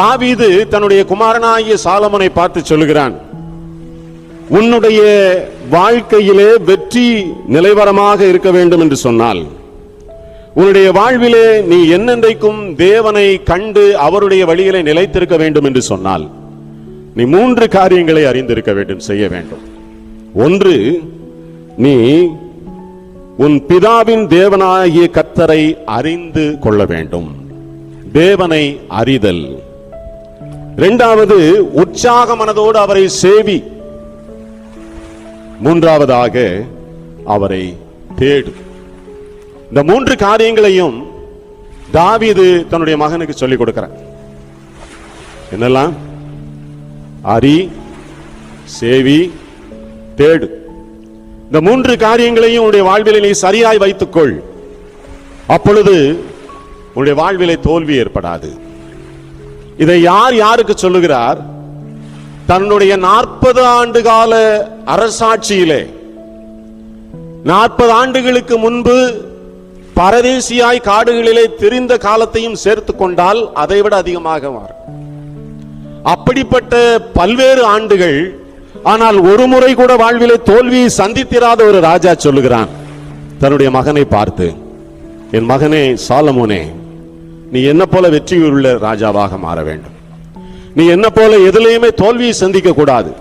தாவீது தன்னுடைய குமாரனாகிய சாலமனை பார்த்து சொல்லுகிறான் உன்னுடைய வாழ்க்கையிலே வெற்றி நிலைவரமாக இருக்க வேண்டும் என்று சொன்னால் உன்னுடைய வாழ்விலே நீ என்னென்றைக்கும் தேவனை கண்டு அவருடைய வழியிலே நிலைத்திருக்க வேண்டும் என்று சொன்னால் நீ மூன்று காரியங்களை அறிந்திருக்க வேண்டும் செய்ய வேண்டும். ஒன்று நீ உன் பிதாவின் தேவனாகிய கத்தரை அறிந்து கொள்ள வேண்டும். தேவனை அறிதல். இரண்டாவது உற்சாக மனதோடு அவரை சேவி. மூன்றாவதாக அவரை தேடு. இந்த மூன்று காரியங்களையும் தாவிது தன்னுடைய மகனுக்கு சொல்லிக் கொடுக்கிறார். என்னெல்லாம்? அறி சேவி தேடு. இந்த மூன்று காரியங்களையும் உன்னுடைய வாழ்வில் நீ சரியாய் வைத்துக்கொள். அப்பொழுது உன்னுடைய வாழ்விலை தோல்வி ஏற்படாது. இதை யார் யாருக்கு சொல்லுகிறார்? தன்னுடைய நாற்பது ஆண்டு கால அரசாட்சியிலே நாற்பது ஆண்டுகளுக்கு முன்பு பரதேசியாய் காடுகளிலே திரிந்த காலத்தையும் சேர்த்து கொண்டால் அதைவிட அதிகமாக மாறும். அப்படிப்பட்ட பல்வேறு ஆண்டுகள் ஆனால் ஒரு முறை கூட வாழ்விலே தோல்வியை சந்தித்திராத ஒரு ராஜா சொல்லுகிறான் தன்னுடைய மகனை பார்த்து என் மகனே சாலமோனே நீ என்ன போல வெற்றியுள்ள ராஜாவாக மாற வேண்டும்? நீ என்ன போல எதுலையுமே தோல்வியை சந்திக்க கூடாது.